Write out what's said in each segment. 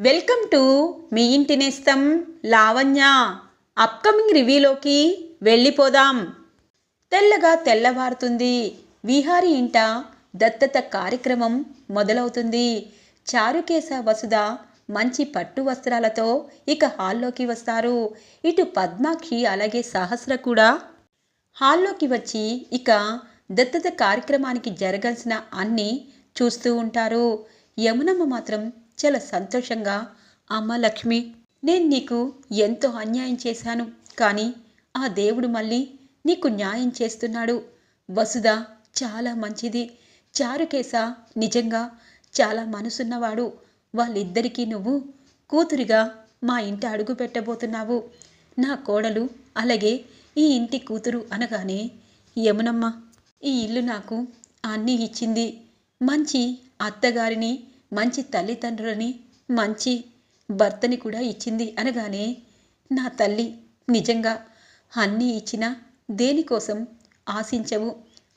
Welcome to me ఇంటి నేస్తం Lavanya. Upcoming రివ్యూలోకి వెళ్ళిపోదాం. తెల్లగా తెల్లవారుతుంది. విహారీ ఇంట దత్తత కార్యక్రమం మొదలవుతుంది. చారుకేశ వసుధ మంచి పట్టు వస్త్రాలతో ఇక హాల్లోకి వస్తారు. ఇటు పద్మాక్షి అలాగే సహస్ర కూడా. హాల్లోకి వచ్చి ఇక దత్తత కార్యక్రమానికి జరగాల్సిన అన్నీ చూస్తూ ఉంటారు. యమునమ్మ మాత్రం చాలా సంతోషంగా అమ్మ లక్ష్మి నేను నీకు ఎంతో అన్యాయం చేశాను కానీ ఆ దేవుడు మళ్ళీ నీకు న్యాయం చేస్తున్నాడు. వసుధ చాలా మంచిది. చారుకేశ నిజంగా చాలా మనసున్నవాడు. వాళ్ళిద్దరికీ నువ్వు కూతురిగా మా ఇంటి అడుగు పెట్టబోతున్నావు. నా కోడలు అలాగే ఈ ఇంటి కూతురు అనగానే యమునమ్మ ఈ ఇల్లు నాకు అన్నీ ఇచ్చింది. మంచి అత్తగారిని మంచి తల్లిదండ్రులని మంచి భర్తని కూడా ఇచ్చింది అనగానే నా తల్లి నిజంగా అన్నీ ఇచ్చినా దేనికోసం ఆశించవు?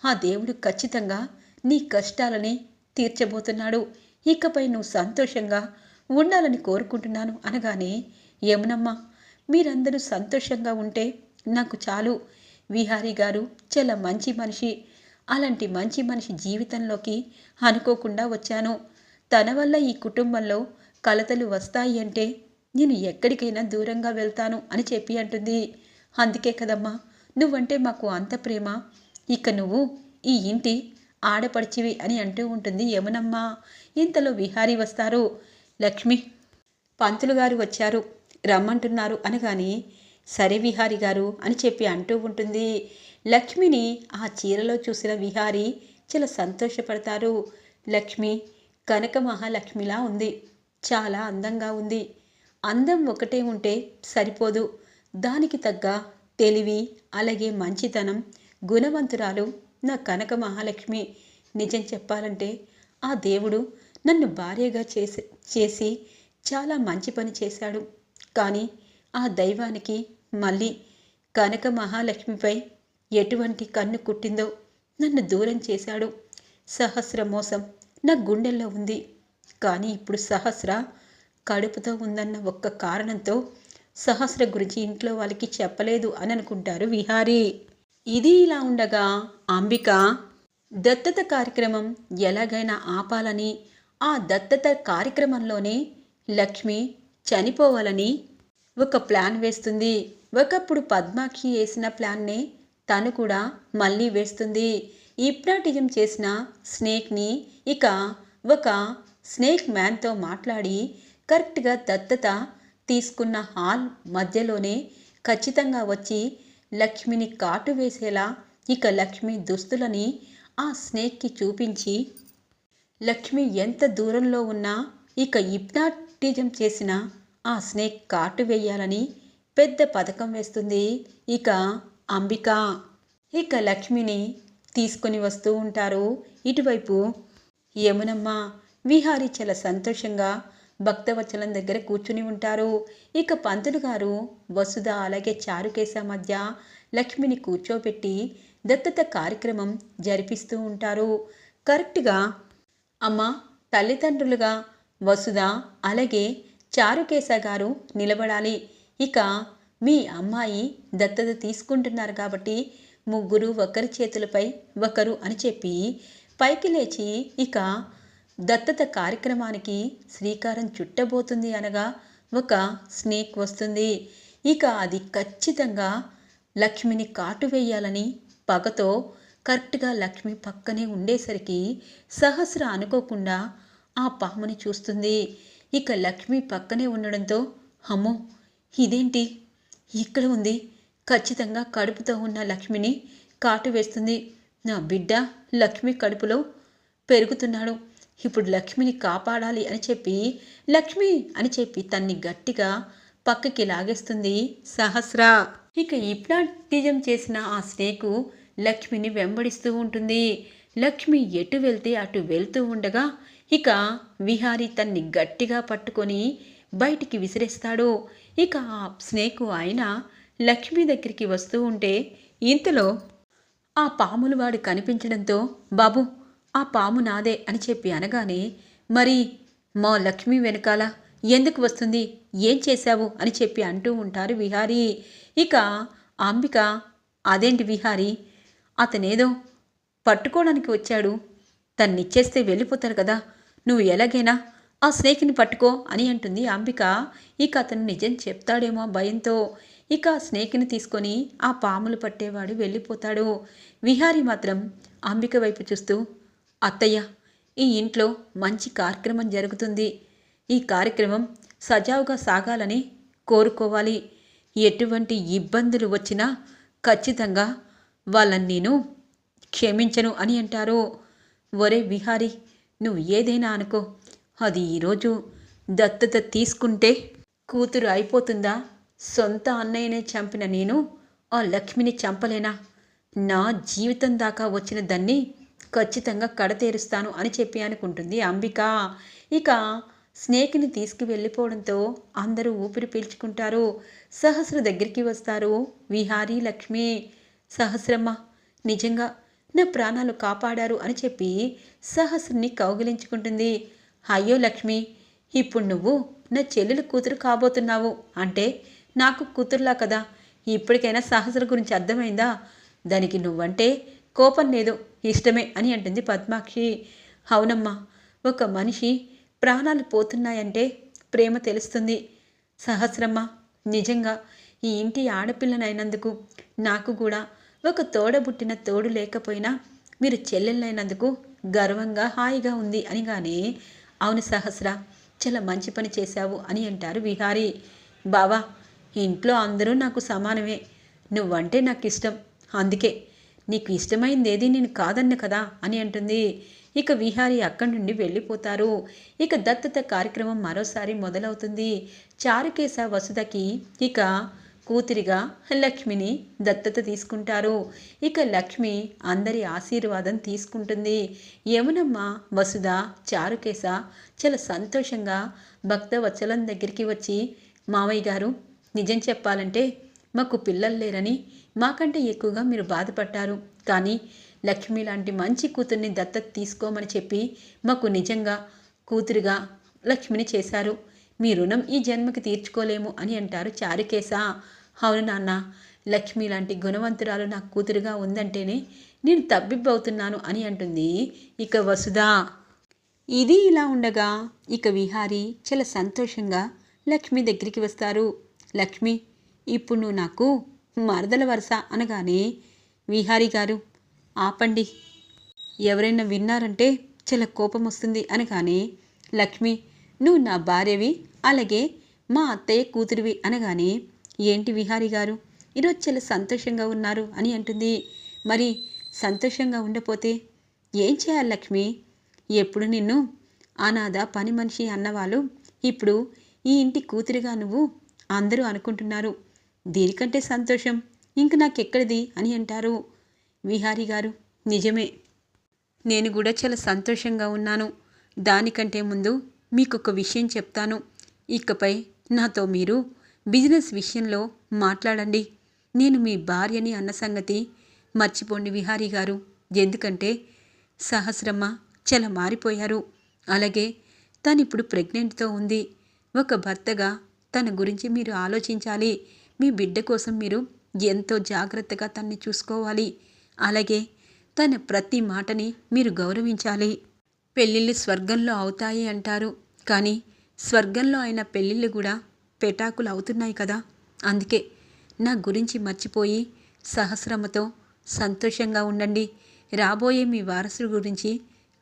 ఆ దేవుడు ఖచ్చితంగా నీ కష్టాలని తీర్చబోతున్నాడు. ఇకపై నువ్వు సంతోషంగా ఉండాలని కోరుకుంటున్నాను అనగానే యమునమ్మ మీరందరూ సంతోషంగా ఉంటే నాకు చాలు. విహారీ గారు చాలా మంచి మనిషి. అలాంటి మంచి మనిషి జీవితంలోకి అనుకోకుండా వచ్చాను. తన వల్ల ఈ కుటుంబంలో కలతలు వస్తాయి అంటే నేను ఎక్కడికైనా దూరంగా వెళ్తాను అని చెప్పి అంటుంది. అందుకే కదమ్మా నువ్వంటే మాకు అంత ప్రేమ. ఇక నువ్వు ఈ ఇంటి ఆడపడిచివి అని అంటూ ఉంటుంది యమునమ్మా. ఇంతలో విహారీ వస్తారు. లక్ష్మి పంతులు గారు వచ్చారు. రమ్మంటున్నారు అనగాని సరే విహారి గారు అని చెప్పి అంటూ ఉంటుంది. లక్ష్మిని ఆ చీరలో చూసిన విహారి చాలా సంతోషపడతారు. లక్ష్మి కనక మహాలక్ష్మిలా ఉంది. చాలా అందంగా ఉంది. అందం ఒకటే ఉంటే సరిపోదు. దానికి తగ్గ తెలివి అలాగే మంచితనం గుణవంతురాలు నా కనక మహాలక్ష్మి. నిజం చెప్పాలంటే ఆ దేవుడు నన్ను భార్యగా చేసి చేసి చాలా మంచి పని చేశాడు. కానీ ఆ దైవానికి మళ్ళీ కనక మహాలక్ష్మిపై ఎటువంటి కన్ను కుట్టిందో నన్ను దూరం చేశాడు. సహస్ర మోసం నా గుండెల్లో ఉంది. కానీ ఇప్పుడు సహస్ర కడుపుతో ఉందన్న ఒక్క కారణంతో సహస్ర గురించి ఇంట్లో వాళ్ళకి చెప్పలేదు అని అనుకుంటారు విహారీ. ఇది ఇలా ఉండగా అంబిక దత్తత కార్యక్రమం ఎలాగైనా ఆపాలని ఆ దత్తత కార్యక్రమంలోనే లక్ష్మి చనిపోవాలని ఒక ప్లాన్ వేస్తుంది. ఒకప్పుడు పద్మాక్షి వేసిన ప్లాన్నే తను కూడా మళ్ళీ వేస్తుంది. హిప్నాటిజం చేసిన స్నేక్ని ఇక ఒక స్నేక్ మ్యాన్తో మాట్లాడి కరెక్ట్గా దత్తత తీసుకున్న హాల్ మధ్యలోనే ఖచ్చితంగా వచ్చి లక్ష్మిని కాటు వేసేలా ఇక లక్ష్మి దుస్తులని ఆ స్నేక్కి చూపించి లక్ష్మి ఎంత దూరంలో ఉన్నా ఇక హిప్నాటిజం చేసిన ఆ స్నేక్ కాటు వేయాలని పెద్ద పథకం వేస్తుంది ఇక అంబిక. ఇక లక్ష్మిని తీసుకొని వస్తూ ఉంటారు. ఇటువైపు యమునమ్మ విహారి చాలా సంతోషంగా భక్తవచ్చలం దగ్గర కూర్చుని ఉంటారు. ఇక పంతులు గారు వసుధ అలాగే చారుకేశ మధ్య లక్ష్మిని కూర్చోబెట్టి దత్తత కార్యక్రమం జరిపిస్తూ ఉంటారు. కరెక్ట్గా అమ్మ తల్లిదండ్రులుగా వసుధ అలాగే చారుకేశ గారు నిలబడాలి. ఇక మీ అమ్మాయి దత్తత తీసుకుంటున్నారు కాబట్టి ముగ్గురు ఒకరి చేతులపై ఒకరు అని చెప్పి పైకి లేచి ఇక దత్తత కార్యక్రమానికి శ్రీకారం చుట్టబోతుంది అనగా ఒక స్నేక్ వస్తుంది. ఇక అది ఖచ్చితంగా లక్ష్మిని కాటు వేయాలని పగతో కరెక్ట్గా లక్ష్మి పక్కనే ఉండేసరికి సహస్ర అనుకోకుండా ఆ పాముని చూస్తుంది. ఇక లక్ష్మి పక్కనే ఉండడంతో అమ్మో ఇదేంటి? ఇక్కడ ఉంది. ఖచ్చితంగా కడుపుతో ఉన్న లక్ష్మిని కాటు వేస్తుంది. నా బిడ్డ లక్ష్మి కడుపులో పెరుగుతున్నాడు. ఇప్పుడు లక్ష్మిని కాపాడాలి అని చెప్పి లక్ష్మి అని చెప్పి తన్ని గట్టిగా పక్కకి లాగేస్తుంది సహస్ర. ఇక ఇప్లాటిజం చేసిన ఆ స్నేకు లక్ష్మిని వెంబడిస్తూ ఉంటుంది. లక్ష్మి ఎటు వెళ్తే అటు వెళ్తూ ఉండగా ఇక విహారి తన్ని గట్టిగా పట్టుకొని బయటికి విసిరేస్తాడు. ఇక ఆ స్నేకు ఆయన లక్ష్మి దగ్గరికి వస్తూ ఉంటే ఇంతలో ఆ పాములు వాడు కనిపించడంతో బాబు ఆ పాము నాదే అని చెప్పి అనగానే మరి మా లక్ష్మి వెనకాల ఎందుకు వస్తుంది? ఏం చేశావు? అని చెప్పి అంటూ ఉంటారు విహారీ. ఇక అంబిక అదేంటి విహారీ? అతనేదో పట్టుకోవడానికి వచ్చాడు. తన్నిచ్చేస్తే వెళ్ళిపోతారు కదా. నువ్వు ఎలాగైనా ఆ స్నేక్ని పట్టుకో అని అంటుంది అంబిక. ఇక అతను నిజం చెప్తాడేమో భయంతో. ఇక ఆ స్నేక్ని తీసుకొని ఆ పాములు పట్టేవాడు వెళ్ళిపోతాడు. విహారీ మాత్రం అంబిక వైపు చూస్తూ అత్తయ్య ఈ ఇంట్లో మంచి కార్యక్రమం జరుగుతుంది. ఈ కార్యక్రమం సజావుగా సాగాలని కోరుకోవాలి. ఎటువంటి ఇబ్బందులు వచ్చినా ఖచ్చితంగా వాళ్ళని నేను క్షమించను అని అంటారు. ఒరే విహారి నువ్వు ఏదైనా అనుకో. అది ఈరోజు దత్తత తీసుకుంటే కూతురు అయిపోతుందా? సొంత అన్నయ్యనే చంపిన నేను ఆ లక్ష్మిని చంపలేనా? నా జీవితం దాకా వచ్చిన దాన్ని ఖచ్చితంగా కడతేరుస్తాను అని చెప్పి అనుకుంటుంది అంబిక. ఇక స్నేక్ని తీసుకువెళ్ళిపోవడంతో అందరూ ఊపిరి పీల్చుకుంటారు. సహస్ర దగ్గరికి వస్తారు. విహారీ లక్ష్మి సహస్రమ్మ నిజంగా నా ప్రాణాలు కాపాడారు అని చెప్పి సహస్రని కౌగిలించుకుంటుంది. అయ్యో లక్ష్మి ఇప్పుడు నువ్వు నా చెల్లెలు కూతురు కాబోతున్నావు అంటే నాకు కూతుర్లా కదా. ఇప్పటికైనా సాహసుల గురించి అర్థమైందా? దానికి నువ్వంటే కోపం లేదు ఇష్టమే అని అంటుంది పద్మాక్షి. అవునమ్మా ఒక మనిషి ప్రాణాలు పోతున్నాయంటే ప్రేమ తెలుస్తుంది. సహస్రమ్మ నిజంగా ఈ ఇంటి ఆడపిల్లనైనందుకు నాకు కూడా ఒక తోడబుట్టిన తోడు లేకపోయినా మీరు చెల్లెళ్ళైనందుకు గర్వంగా హాయిగా ఉంది అని కానీ అవును సహస్ర చాలా మంచి పని చేశావు అని అంటారు విహారీ. బావా ఇంట్లో అందరూ నాకు సమానమే. నువ్వంటే నాకు ఇష్టం అందుకే నీకు ఇష్టమైంది ఏది నేను కాదన్న కదా అని అంటుంది. ఇక విహారి అక్కడి నుండి వెళ్ళిపోతారు. ఇక దత్తత కార్యక్రమం మరోసారి మొదలవుతుంది. చారుకేశ వసుదకి ఇక కూతురిగా లక్ష్మిని దత్తత తీసుకుంటారు. ఇక లక్ష్మి అందరి ఆశీర్వాదం తీసుకుంటుంది. యమునమ్మ వసుధ చారుకేశ చాలా సంతోషంగా భక్తవత్సలం దగ్గరికి వచ్చి మావయ్య గారు నిజం చెప్పాలంటే మాకు పిల్లలు లేరని మాకంటే ఎక్కువగా మీరు బాధపడ్డారు. కానీ లక్ష్మి లాంటి మంచి కూతుర్ని దత్తత తీసుకోమని చెప్పి మాకు నిజంగా కూతురుగా లక్ష్మిని చేశారు. మీ రుణం ఈ జన్మకి తీర్చుకోలేము అని అంటారు చారుకేశ. అవును నాన్న లక్ష్మి లాంటి గుణవంతురాలు నాకు కూతురుగా ఉందంటేనే నేను తబ్బిబ్బవుతున్నాను అని అంటుంది ఇక వసుధ. ఇది ఇలా ఉండగా ఇక విహారీ చాలా సంతోషంగా లక్ష్మి దగ్గరికి వస్తారు. లక్ష్మి ఇప్పుడు నువ్వు నాకు మరదల వరుస అనగానే విహారి గారు ఆపండి. ఎవరైనా విన్నారంటే చాలా కోపం వస్తుంది అనగానే లక్ష్మి నువ్వు నా భార్యవి అలాగే మా అత్తయ్య కూతురివి అనగానే ఏంటి విహారి గారు ఈరోజు చాలా సంతోషంగా ఉన్నారు అని అంటుంది. మరి సంతోషంగా ఉండపోతే ఏం చేయాలి లక్ష్మి? ఎప్పుడు నిన్ను అనాథ పని మనిషి అన్నవాళ్ళు ఇప్పుడు ఈ ఇంటి కూతురిగా నువ్వు అందరూ అనుకుంటున్నారు. దీనికంటే సంతోషం? ఇంక నాకెక్కడిది? అని అంటారు. విహారీ గారు నిజమే. నేను కూడా చాలా సంతోషంగా ఉన్నాను. దానికంటే ముందు మీకు ఒక విషయం చెప్తాను. ఇకపై నాతో మీరు బిజినెస్ విషయంలో మాట్లాడండి. నేను మీ భార్యని అన్న సంగతి మర్చిపోండి విహారీ గారు. ఎందుకంటే సహస్రమ్మ చాలా మారిపోయారు. అలాగే తను ఇప్పుడు ప్రెగ్నెంట్తో ఉంది. ఒక భర్తగా తన గురించి మీరు ఆలోచించాలి. మీ బిడ్డ కోసం మీరు ఎంతో జాగ్రత్తగా తన్ని చూసుకోవాలి. అలాగే తన ప్రతి మాటని మీరు గౌరవించాలి. పెళ్ళిళ్ళు స్వర్గంలో అవుతాయి అంటారు. కానీ స్వర్గంలో అయిన పెళ్ళిళ్ళు కూడా పెటాకులు అవుతున్నాయి కదా. అందుకే నా గురించి మర్చిపోయి సహస్రమతో సంతోషంగా ఉండండి. రాబోయే మీ వారసుడు గురించి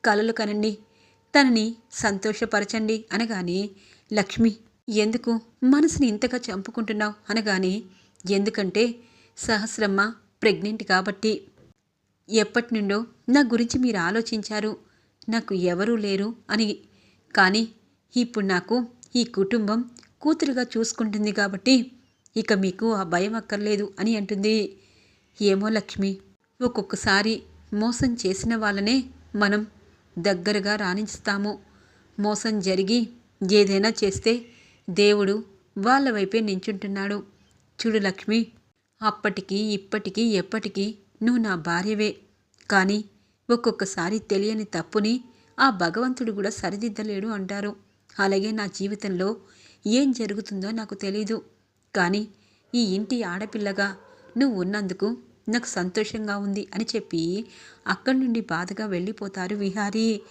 కలలు కనండి. తనని సంతోషపరచండి అనగానే లక్ష్మి ఎందుకు మనసుని ఇంతగా చంపుకుంటున్నావు అనగానే ఎందుకంటే సహస్రమ్మ ప్రెగ్నెంట్ కాబట్టి. ఎప్పటి నుండో నా గురించి మీరు ఆలోచించారు. నాకు ఎవరూ లేరు అని. కానీ ఇప్పుడు నాకు ఈ కుటుంబం కూతురుగా చూసుకుంటుంది కాబట్టి ఇక మీకు ఆ భయం అక్కర్లేదు అని అంటుంది. ఏమో లక్ష్మి ఒక్కొక్కసారి మోసం చేసిన వాళ్ళనే మనం దగ్గరగా రాణిస్తాము మోసం జరిగి ఏదైనా చేస్తే దేవుడు వాళ్ళ వైపే నించుంటున్నాడు. చూడు లక్ష్మి అప్పటికి ఇప్పటికీ ఎప్పటికీ నువ్వు నా భార్యవే. కానీ ఒక్కొక్కసారి తెలియని తప్పుని ఆ భగవంతుడు కూడా సరిదిద్దలేడు అంటారు. అలాగే నా జీవితంలో ఏం జరుగుతుందో నాకు తెలీదు. కానీ ఈ ఇంటి ఆడపిల్లగా నువ్వు ఉన్నందుకు నాకు సంతోషంగా ఉంది అని చెప్పి అక్కడి నుండి బాధగా వెళ్ళిపోతారు విహారీ.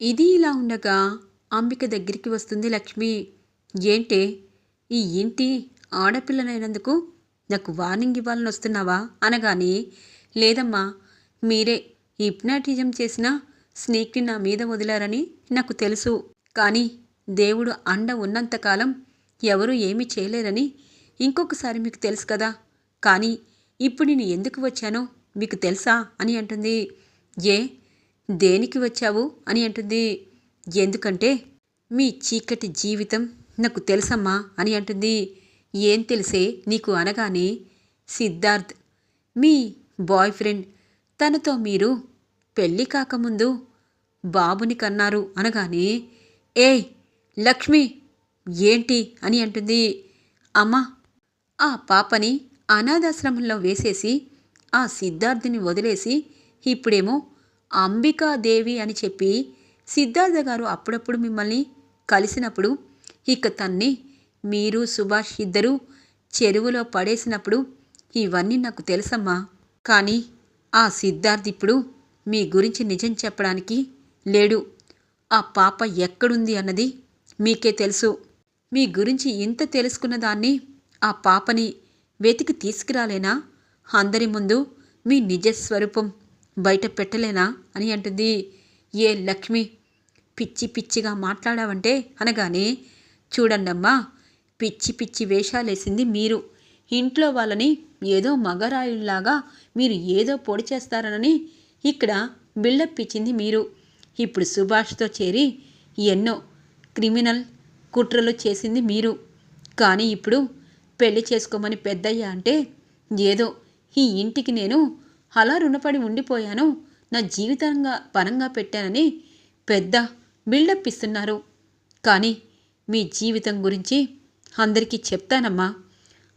ఇది ఇలా ఉండగా అంబిక దగ్గరికి వస్తుంది లక్ష్మి. ఏంటే? ఈ ఇంటి ఆడపిల్లనైనందుకు నాకు వార్నింగ్ ఇవ్వాలని వస్తున్నావా అనగానే లేదమ్మా మీరే హిప్నాటిజం చేసిన స్నేక్ని నా మీద వదిలారని నాకు తెలుసు. కానీ దేవుడు అండ ఉన్నంతకాలం ఎవరూ ఏమీ చేయలేరని ఇంకొకసారి మీకు తెలుసు కదా. కానీ ఇప్పుడు నేను ఎందుకు వచ్చానో మీకు తెలుసా? అని అంటుంది. ఏ? దేనికి వచ్చావు? అని అంటుంది. ఎందుకంటే మీ చీకటి జీవితం నాకు తెలుసమ్మా అని అంటుంది. ఏం తెలిసే? నీకు అనగానే సిద్ధార్థ్ మీ బాయ్ ఫ్రెండ్ తనతో మీరు పెళ్ళి కాకముందు బాబుని కన్నారు అనగానే ఏయ్ లక్ష్మి ఏంటి అని అంటుంది. అమ్మా ఆ పాపని అనాథాశ్రమంలో వేసేసి ఆ సిద్ధార్థుని వదిలేసి ఇప్పుడేమో అంబికాదేవి అని చెప్పి సిద్ధార్థ గారు అప్పుడప్పుడు మిమ్మల్ని కలిసినప్పుడు ఇక తన్ని మీరు సుభాష్ ఇద్దరూ చెరువులో పడేసినప్పుడు ఇవన్నీ నాకు తెలుసమ్మా. కానీ ఆ సిద్ధార్థ్ ఇప్పుడు మీ గురించి నిజం చెప్పడానికి లేడు. ఆ పాప ఎక్కడుంది అన్నది మీకే తెలుసు. మీ గురించి ఇంత తెలుసుకున్న దాన్ని ఆ పాపని వెతికి తీసుకురాలేనా? అందరి ముందు మీ నిజస్వరూపం బయట పెట్టలేనా అని అంటుంది. ఏ లక్ష్మి పిచ్చి పిచ్చిగా మాట్లాడావంటే అనగానే చూడండమ్మా. పిచ్చి పిచ్చి వేషాలేసింది మీరు. ఇంట్లో వాళ్ళని ఏదో మగరాయుల్లాగా మీరు ఏదో పొడి చేస్తారనని ఇక్కడ బిల్డప్ ఇచ్చింది మీరు. ఇప్పుడు సుభాష్తో చేరి ఎన్నో క్రిమినల్ కుట్రలు చేసింది మీరు. కానీ ఇప్పుడు పెళ్ళి చేసుకోమని పెద్దయ్య అంటే ఏదో ఈ ఇంటికి నేను అలా రుణపడి ఉండిపోయాను. నా జీవితంగా పనంగా పెట్టానని పెద్ద బిల్డప్ ఇస్తున్నారు. కానీ మీ జీవితం గురించి అందరికీ చెప్తానమ్మా.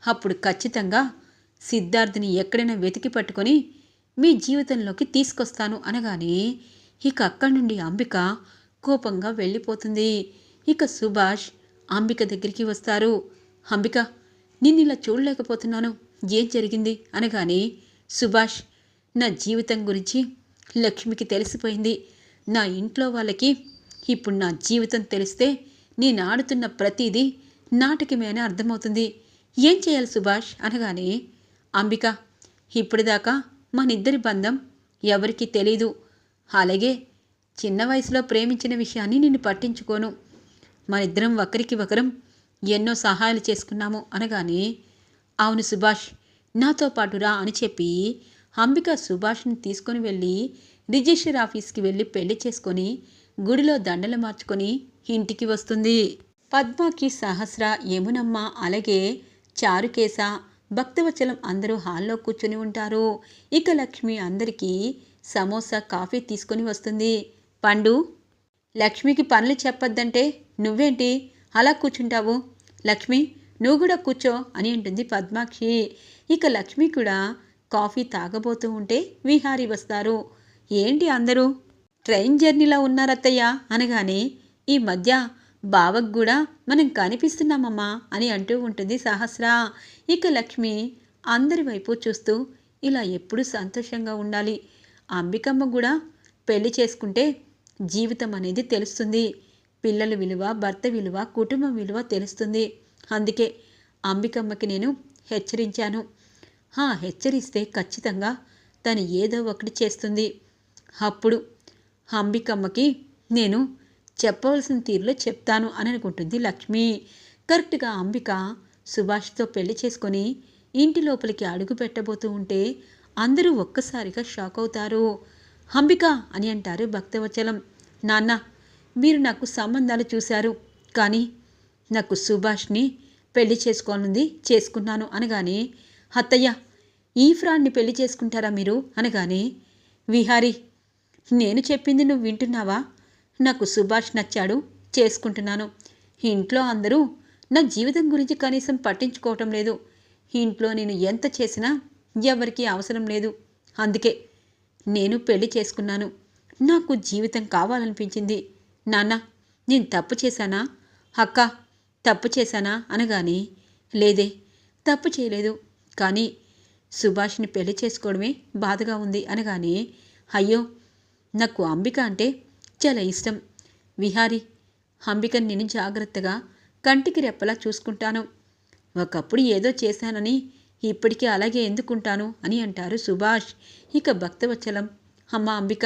అప్పుడు ఖచ్చితంగా సిద్ధార్థిని ఎక్కడైనా వెతికి పట్టుకొని మీ జీవితంలోకి తీసుకొస్తాను అనగానే ఇక అక్కడి నుండి అంబిక కోపంగా వెళ్ళిపోతుంది. ఇక సుభాష్ అంబిక దగ్గరికి వస్తారు. అంబిక నిన్ను ఇలా చూడలేకపోతున్నాను. ఏం జరిగింది? అనగానే సుభాష్ నా జీవితం గురించి లక్ష్మికి తెలిసిపోయింది. నా ఇంట్లో వాళ్ళకి ఇప్పుడు నా జీవితం తెలిస్తే నేను ఆడుతున్న ప్రతిదీ నాటకమే అని అర్థమవుతుంది. ఏం చేయాలి సుభాష్? అనగానే అంబిక ఇప్పటిదాకా మనిద్దరి బంధం ఎవరికీ తెలీదు. అలాగే చిన్న వయసులో ప్రేమించిన విషయాన్ని నిన్ను పట్టించుకోను. మనిద్దరం ఒకరికి ఒకరం ఎన్నో సహాయాలు చేసుకున్నాము అనగానే అవును సుభాష్ నాతో పాటురా అని చెప్పి అంబిక సుభాష్ని తీసుకొని వెళ్ళి రిజిస్టర్ ఆఫీస్కి వెళ్ళి పెళ్ళి చేసుకొని గుడిలో దండలు మార్చుకొని ఇంటికి వస్తుంది. పద్మకి సహస్ర యమునమ్మ అలాగే చారుకేశ భక్తవచలం అందరూ హాల్లో కూర్చొని ఉంటారు. ఇక లక్ష్మి అందరికీ సమోసా కాఫీ తీసుకొని వస్తుంది. పండు లక్ష్మికి పనులు చెప్పొద్దంటే నువ్వేంటి? అలా కూర్చుంటావు? లక్ష్మి నువ్వు కూడా కూర్చో అని అంటుంది పద్మాక్షి. ఇక లక్ష్మి కూడా కాఫీ తాగబోతూ ఉంటే విహారీ వస్తారు. ఏంటి అందరూ? ట్రైన్ జర్నీలో ఉన్నారత్తయ్య అనగానే ఈ మధ్య బావకు కూడా మనం కనిపిస్తున్నామమ్మా అని అంటూ ఉంటుంది సహస్ర. ఇక లక్ష్మి అందరి వైపు చూస్తూ ఇలా ఎప్పుడూ సంతోషంగా ఉండాలి? అంబికమ్మ కూడా పెళ్ళి చేసుకుంటే జీవితం అనేది తెలుస్తుంది. పిల్లల విలువ భర్త విలువ కుటుంబం విలువ తెలుస్తుంది. అందుకే అంబికమ్మకి నేను హెచ్చరించాను. ఆ హెచ్చరిస్తే ఖచ్చితంగా తను ఏదో ఒకటి చేస్తుంది. అప్పుడు అంబికమ్మకి నేను చెప్పవలసిన తీరులో చెప్తాను అని అనుకుంటుంది లక్ష్మి. కరెక్ట్గా అంబిక సుభాష్తో పెళ్ళి చేసుకొని ఇంటి లోపలికి అడుగు పెట్టబోతూ ఉంటే అందరూ ఒక్కసారిగా షాక్ అవుతారు. అంబిక అని అంటారు భక్తవచలం నాన్న మీరు నాకు సంబంధాలు చూశారు. కానీ నాకు సుభాష్ని పెళ్ళి చేసుకోనుంది చేసుకున్నాను అనగానే అత్తయ్య ఈ ఫ్రాడ్ని పెళ్ళి చేసుకుంటారా మీరు? అనగానే విహారీ నేను చెప్పింది నువ్వు వింటున్నావా? నాకు సుభాష్ నచ్చాడు చేసుకుంటున్నాను. ఇంట్లో అందరూ నా జీవితం గురించి కనీసం పట్టించుకోవటం లేదు. ఇంట్లో నేను ఎంత చేసినా ఎవరికీ అవసరం లేదు. అందుకే నేను పెళ్ళి చేసుకున్నాను. నాకు జీవితం కావాలనిపించింది. నాన్న నేను తప్పు చేశానా? అక్క తప్పు చేశానా? అనగానే లేదే తప్పు చేయలేదు. కానీ సుభాష్ని పెళ్ళి చేసుకోవడమే బాధగా ఉంది. అనగానే అయ్యో నాకు అంబిక అంటే చాలా ఇష్టం. విహారి అంబికని నేను జాగ్రత్తగా కంటికి రెప్పలా చూసుకుంటాను. ఒకప్పుడు ఏదో చేశానని ఇప్పటికీ అలాగే ఎందుకుంటాను అని అంటారు సుభాష్. ఇక భక్తవచ్చలం అమ్మ అంబిక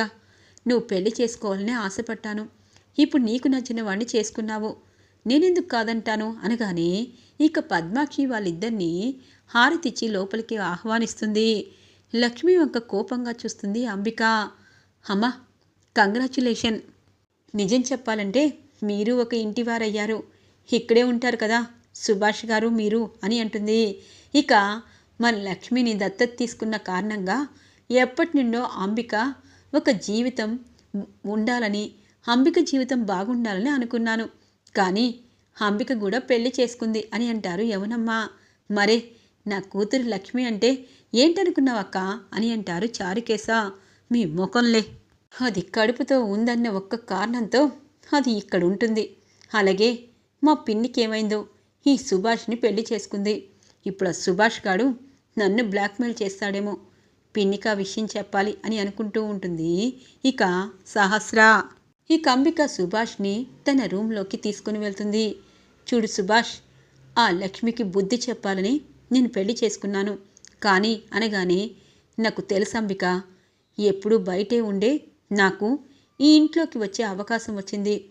నువ్వు పెళ్ళి చేసుకోవాలని ఆశపడ్డాను. ఇప్పుడు నీకు నచ్చిన వాడిని చేసుకున్నావు. నేనెందుకు కాదంటాను అనగానే ఇక పద్మాక్షి వాళ్ళిద్దరినీ హారతిచ్చి లోపలికి ఆహ్వానిస్తుంది. లక్ష్మి వంక కోపంగా చూస్తుంది అంబిక. అమ్మ కంగ్రాచులేషన్. నిజం చెప్పాలంటే మీరు ఒక ఇంటివారయ్యారు. ఇక్కడే ఉంటారు కదా సుభాష్ గారు మీరు అని అంటుంది. ఇక మన లక్ష్మిని దత్తత తీసుకున్న కారణంగా ఎప్పటి నుండో అంబిక ఒక జీవితం ఉండాలని అంబిక జీవితం బాగుండాలని అనుకున్నాను. కానీ అంబిక కూడా పెళ్ళి చేసుకుంది అని అంటారు యవనమ్మా మరే నా కూతురు లక్ష్మి అంటే ఏంటనుకున్నావక్క అని అంటారు చారుకేశ. మీ ముఖంలే. అది కడుపుతో ఉందన్న ఒక్క కారణంతో అది ఇక్కడ ఉంటుంది అలాగే మా పిన్నికి ఏమైందో ఈ సుభాష్ని పెళ్ళి చేసుకుంది. ఇప్పుడు ఆ సుభాష్ గాడు నన్ను బ్లాక్మెయిల్ చేస్తాడేమో. పిన్నిక విషయం చెప్పాలి అని అనుకుంటూ ఉంటుంది. ఇక సహస్ర. ఈ కంబిక సుభాష్ని తన రూమ్లోకి తీసుకుని వెళ్తుంది. చూడు సుభాష్ ఆ లక్ష్మికి బుద్ధి చెప్పాలని నేను పెళ్ళి చేసుకున్నాను. కానీ అనగానే నాకు తెలుసంబిక ఎప్పుడూ బయటే ఉండే నాకు ఈ ఇంట్లోకి వచ్చే అవకాశం వచ్చింది.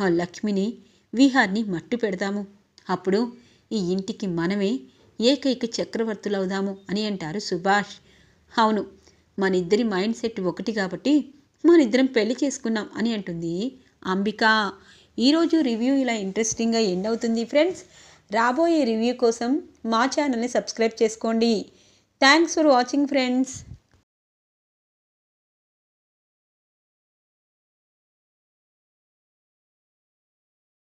ఆ లక్ష్మిని విహార్ని మట్టు పెడదాము. అప్పుడు ఈ ఇంటికి మనమే ఏకైక చక్రవర్తులవుదాము అని అంటారు సుభాష్. అవును మన ఇద్దరి మైండ్ సెట్ ఒకటి కాబట్టి మన ఇద్దరం పెళ్ళి చేసుకున్నాం అని అంటుంది అంబిక. ఈరోజు రివ్యూ ఇలా ఇంట్రెస్టింగ్గా ఎండ్ అవుతుంది ఫ్రెండ్స్. రాబోయే రివ్యూ కోసం మా ఛానల్ని సబ్స్క్రైబ్ చేసుకోండి. Thanks for watching friends.